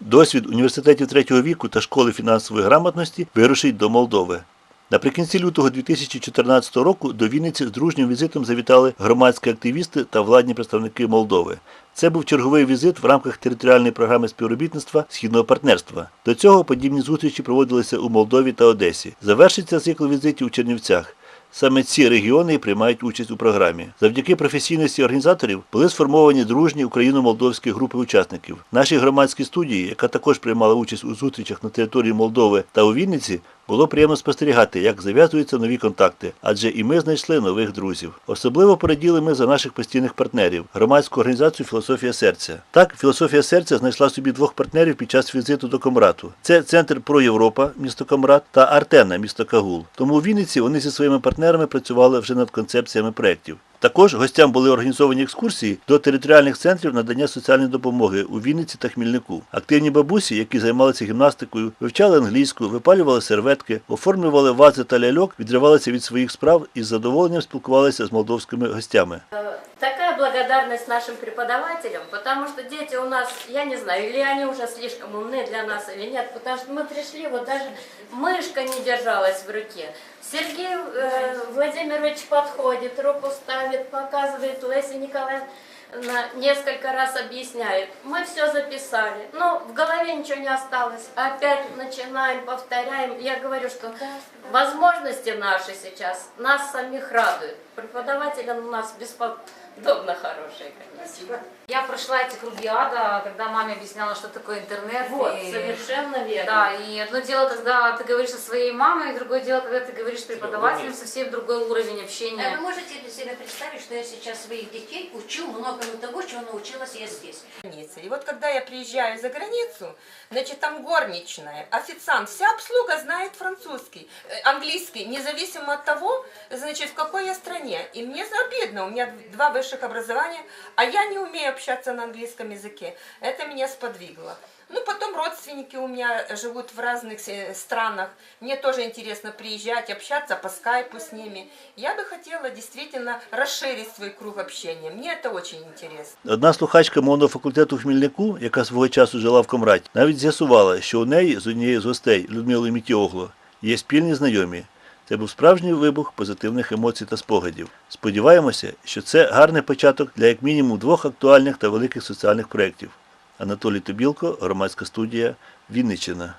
Досвід університетів третього віку та школи фінансової грамотності вирушить до Молдови. Наприкінці лютого 2014 року до Вінниці з дружнім візитом завітали громадські активісти та владні представники Молдови. Це був черговий візит в рамках територіальної програми співробітництва Східного партнерства. До цього подібні зустрічі проводилися у Молдові та Одесі. Завершиться цикл візитів у Чернівцях. Саме ці регіони приймають участь у програмі. Завдяки професійності організаторів були сформовані дружні україно-молдовські групи учасників. Нашій громадській студії, яка також приймала участь у зустрічах на території Молдови та у Вінниці, було приємно спостерігати, як зав'язуються нові контакти, адже і ми знайшли нових друзів. Особливо пораділи ми за наших постійних партнерів громадську організацію Філософія серця. Так, філософія серця знайшла собі двох партнерів під час візиту до Комрату. Це центр Про Європа, місто Комрат та Артена, місто Кагул. Тому у Вінниці вони зі своїми партнерами працювали вже над концепціями проєктів. Також гостям були організовані екскурсії до територіальних центрів надання соціальної допомоги у Вінниці та Хмільнику. Активні бабусі, які займалися гімнастикою, вивчали англійську, випалювали серветки, оформлювали вази та ляльок, відривалися від своїх справ і з задоволенням спілкувалися з молдовськими гостями. Такая благодарность нашим преподавателям, потому что дети у нас, я не знаю, или они уже слишком умны для нас или нет, потому что мы пришли, вот даже мышка не держалась в руке. Сергей э, Владимирович подходит, руку ставит, показывает, Леся Николаевна несколько раз объясняет. Мы все записали, но в голове ничего не осталось. Опять начинаем, повторяем. Я говорю, что возможности наши сейчас нас самих радуют. Преподаватели у нас бесподобно хорошие, конечно. Я прошла эти круги ада, когда маме объясняла, что такое интернет. Вот, и- совершенно верно. Да, и одно дело, когда ты говоришь со своей мамой, и другое дело, когда ты говоришь с преподавателем, совсем другой уровень А общения. вы можете себе представить, что я сейчас своих детей учу многому того, чего научилась я здесь? И вот когда я приезжаю за границу, значит, там горничная, официант, вся обслуга знает французский, э, английский, независимо от того, значит, в какой я стране. И мне обидно, у меня два высших образования, а я не умею общаться на английском языке. Это меня сподвигло. Ну, потом родственники у меня живут в разных э, странах. Мне тоже интересно приезжать, общаться по скайпу с ними. Я бы хотела действительно расширить свой круг общения. Мне это очень интересно. Одна слухачка мовного факультету в Хмільнику, яка свого часу жила в Комраті, навіть з'ясувала, що у неї з однією з гостей Людмилою Мітіогло є спільні знайомі. Це був справжній вибух позитивних емоцій та спогадів. Сподіваємося, що це гарний початок для як мінімум двох актуальних та великих соціальних проєктів. Анатолій Тобілко, громадська студія Вінниччина.